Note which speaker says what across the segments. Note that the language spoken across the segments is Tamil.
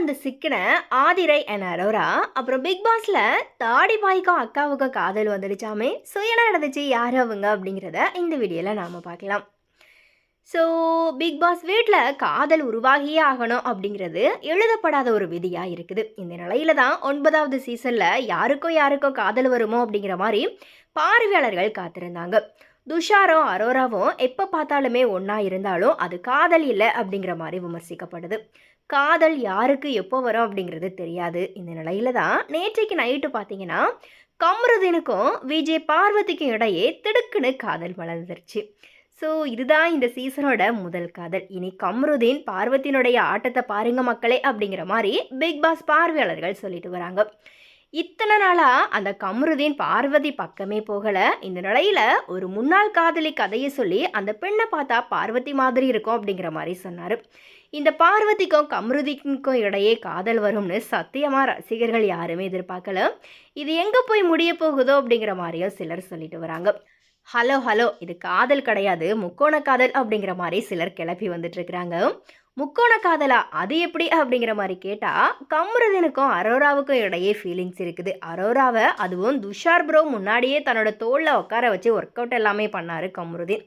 Speaker 1: வந்து சிக்கின ஆதிரை அண்ட் அரோரா. அப்புறம் பிக் பாஸ்ல தாடி பாய்க்கும் அக்காவுக்கும் காதல் வந்துடுச்சாமே ஸோ என்ன நடந்துச்சு? யார் அவங்க அப்படிங்கிறத இந்த வீடியோவில் நாம் பார்க்கலாம். ஸோ பிக் பாஸ் வீட்டில் காதல் உருவாகியே ஆகணும் அப்படிங்கிறது எழுதப்படாத ஒரு விதியாக இருக்குது. இந்த நிலையில தான் ஒன்பதாவது சீசனில் யாருக்கும் யாருக்கோ காதல் வருமோ அப்படிங்கிற மாதிரி பார்வையாளர்கள் காத்திருந்தாங்க. துஷாரும் அரோராவும் எப்போ பார்த்தாலுமே ஒன்றா இருந்தாலும் அது காதல் இல்லை அப்படிங்கிற மாதிரி விமர்சிக்கப்படுது காதல் யாருக்கு எப்போ வரும் அப்படிங்கிறது தெரியாது. இந்த நிலையில தான் நேற்றைக்கு நைட்டு பார்த்தீங்கன்னா கமருதீனுக்கும் விஜய் பார்வதிக்கும் இடையே திடுக்குன்னு காதல் மலர்ந்துருச்சு ஸோ இதுதான் இந்த சீசனோட முதல் காதல். இனி கம்ருதீன் பார்வத்தினுடைய ஆட்டத்தை பாருங்க மக்களே அப்படிங்கிற மாதிரி பிக் பாஸ் பார்வையாளர்கள் சொல்லிட்டு வராங்க. இத்தனை நாளாக அந்த கமருதீன் பார்வதி பக்கமே போகலை. இந்த நிலையில் ஒரு முன்னாள் காதலி கதையை சொல்லி அந்த பெண்ணை பார்த்தா பார்வதி மாதிரி இருக்கும் அப்படிங்கிற மாதிரி சொன்னார். இந்த பார்வதிக்கும் கமருதிக்கும் இடையே காதல் வரும்னு சத்தியமாக ரசிகர்கள் யாருமே எதிர்பார்க்கல. இது எங்கே போய் முடிய போகுதோ அப்படிங்கிற மாதிரியும் சிலர் சொல்லிட்டு வராங்க. ஹலோ ஹலோ இது காதல் கிடையாது முக்கோண காதல் அப்படிங்கிற மாதிரி சிலர் கிளப்பி வந்துட்டு இருக்கிறாங்க. முக்கோண காதலா? அது எப்படி? அப்படிங்கிற மாதிரி கேட்டால் கம்ருதினுக்கும் அரோராவுக்கும் இடையே ஃபீலிங்ஸ் இருக்குது. அரோராவை அதுவும் துஷார் ப்ரோ முன்னாடியே தன்னோட தோளில் உட்கார வச்சு ஒர்க் அவுட் எல்லாமே பண்ணார் கம்ருதீன்.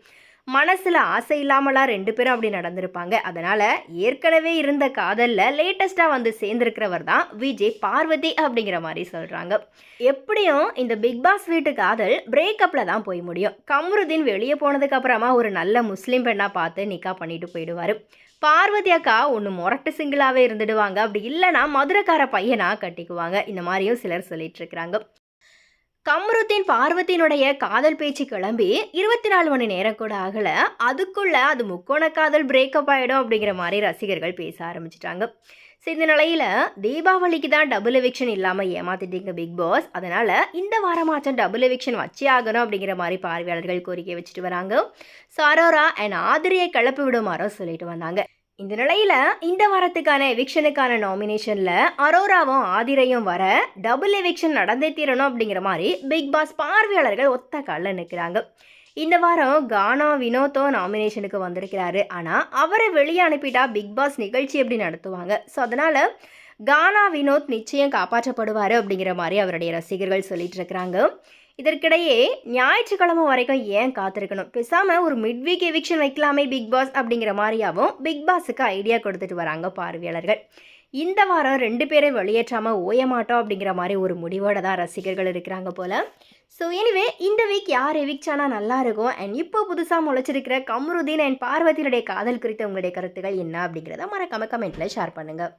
Speaker 1: மனசில் ஆசை இல்லாமலாம் ரெண்டு பேரும் அப்படி நடந்திருப்பாங்க. அதனால் ஏற்கனவே இருந்த காதலில் லேட்டஸ்ட்டாக வந்து சேர்ந்துருக்கிறவர் தான் விஜய் பார்வதி அப்படிங்கிற மாதிரி சொல்கிறாங்க எப்படியும் இந்த பிக் பாஸ் வீட்டு காதல் பிரேக்கப்பில் தான் போய் முடியும். கம்ருதீன் வெளியே போனதுக்கு அப்புறமா ஒரு நல்ல முஸ்லீம் பெண்ணாக பார்த்து நிக்கா பண்ணிட்டு போயிடுவார். பார்வதி அக்கா ஒன்று முரட்டு சிங்கிளாகவே இருந்துடுவாங்க. அப்படி இல்லைன்னா மதுரைக்கார பையனாக கட்டிக்குவாங்க. இந்த மாதிரியும் சிலர் சொல்லிட்டு இருக்கிறாங்க. கம்ருத்தின் பார்வத்தினுடைய காதல் பேச்சு கிளம்பி இருபத்தி நாலு மணி நேரம் கூட ஆகல. அதுக்குள்ள அது முக்கோண காதல் பிரேக்கப் ஆயிடும் அப்படிங்கிற மாதிரி ரசிகர்கள் பேச ஆரம்பிச்சிட்டாங்க. ஸோ இந்த நிலையில் தீபாவளிக்கு தான் டபுள் எவிக்ஷன் இல்லாமல் ஏமாத்திட்டீங்க பிக் பாஸ் அதனால் இந்த வாரமாச்சும் டபுள் எவிக்ஷன் வச்சே ஆகணும் அப்படிங்கிற மாதிரி பார்வையாளர்கள் கோரிக்கை வச்சுட்டு வராங்க. சரோரா அண்ட் ஆதிரியை கிளப்பி விடுமாறோ சொல்லிட்டு வந்தாங்க. இந்த நிலையில் இந்த வாரத்துக்கான எவிக்ஷனுக்கான நாமினேஷனில் அரோராவும் ஆதிரையும் வர டபுள் எவிக்ஷன் நடந்தே தீரணும் அப்படிங்கிற மாதிரி பிக் பாஸ் பார்வையாளர்கள் ஒத்த காலில் நிற்கிறாங்க இந்த வாரம் கானா வினோத்தோ நாமினேஷனுக்கு வந்திருக்கிறாரு. ஆனால் அவரை வெளியே அனுப்பிட்டா பிக் பாஸ் நிகழ்ச்சி எப்படி நடத்துவாங்க? ஸோ அதனால் கானா வினோத் நிச்சயம் காப்பாற்றப்படுவார் அப்படிங்கிற மாதிரி அவருடைய ரசிகர்கள் சொல்லிட்டு இருக்கிறாங்க. இதற்கிடையே ஞாயிற்றுக்கிழமை வரைக்கும் ஏன் காத்திருக்கணும்? பேசாமல் ஒரு மிட் வீக் எவிக்ஷன் வைக்கலாமே பிக் பாஸ் அப்படிங்கிற மாதிரியாவும் பிக் பாஸுக்கு ஐடியா கொடுத்துட்டு வராங்க பார்வையாளர்கள். இந்த வாரம் ரெண்டு பேரை வெளியேற்றாமல் ஓய மாட்டோம் அப்படிங்கிற மாதிரி ஒரு முடிவோட தான் ரசிகர்கள் இருக்கிறாங்க போல். ஸோ எனிவே இந்த வீக் யார் எவிக்ட் ஆனால் நல்லா இருக்கும்? அண்ட் இப்போ புதுசாக முளைச்சிருக்கிற கம்ருதீன் அண்ட் பார்வதியினுடைய காதல் குறித்த உங்களுடைய கருத்துக்கள் என்ன அப்படிங்கிறத மறக்காம கமெண்ட்டில் ஷேர் பண்ணுங்கள்